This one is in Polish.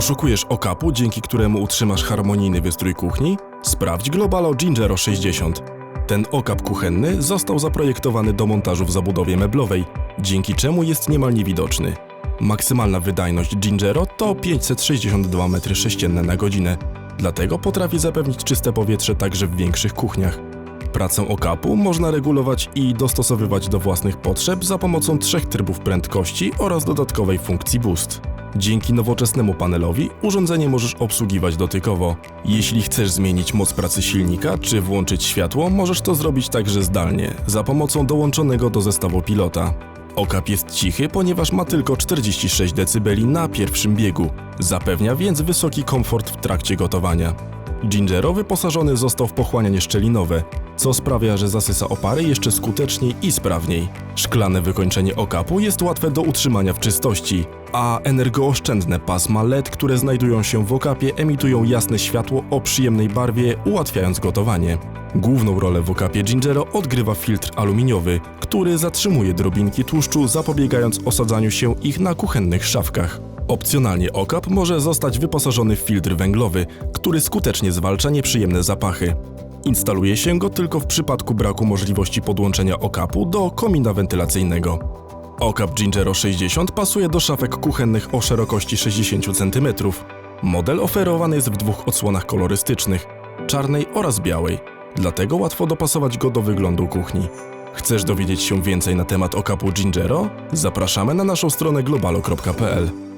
Poszukujesz okapu, dzięki któremu utrzymasz harmonijny wystrój kuchni? Sprawdź Globalo Gingero 60. Ten okap kuchenny został zaprojektowany do montażu w zabudowie meblowej, dzięki czemu jest niemal niewidoczny. Maksymalna wydajność Gingero to 562 m3 na godzinę, dlatego potrafi zapewnić czyste powietrze także w większych kuchniach. Pracę okapu można regulować i dostosowywać do własnych potrzeb za pomocą trzech trybów prędkości oraz dodatkowej funkcji Boost. Dzięki nowoczesnemu panelowi urządzenie możesz obsługiwać dotykowo. Jeśli chcesz zmienić moc pracy silnika czy włączyć światło, możesz to zrobić także zdalnie, za pomocą dołączonego do zestawu pilota. Okap jest cichy, ponieważ ma tylko 46 dB na pierwszym biegu. Zapewnia więc wysoki komfort w trakcie gotowania. Gingero wyposażony został w pochłanianie szczelinowe, co sprawia, że zasysa opary jeszcze skuteczniej i sprawniej. Szklane wykończenie okapu jest łatwe do utrzymania w czystości, a energooszczędne pasma LED, które znajdują się w okapie, emitują jasne światło o przyjemnej barwie, ułatwiając gotowanie. Główną rolę w okapie Gingero odgrywa filtr aluminiowy, który zatrzymuje drobinki tłuszczu, zapobiegając osadzaniu się ich na kuchennych szafkach. Opcjonalnie okap może zostać wyposażony w filtr węglowy, który skutecznie zwalcza nieprzyjemne zapachy. Instaluje się go tylko w przypadku braku możliwości podłączenia okapu do komina wentylacyjnego. Okap Gingero 60 pasuje do szafek kuchennych o szerokości 60 cm. Model oferowany jest w dwóch odsłonach kolorystycznych czarnej oraz białej, dlatego łatwo dopasować go do wyglądu kuchni. Chcesz dowiedzieć się więcej na temat okapu Gingero? Zapraszamy na naszą stronę globalo.pl.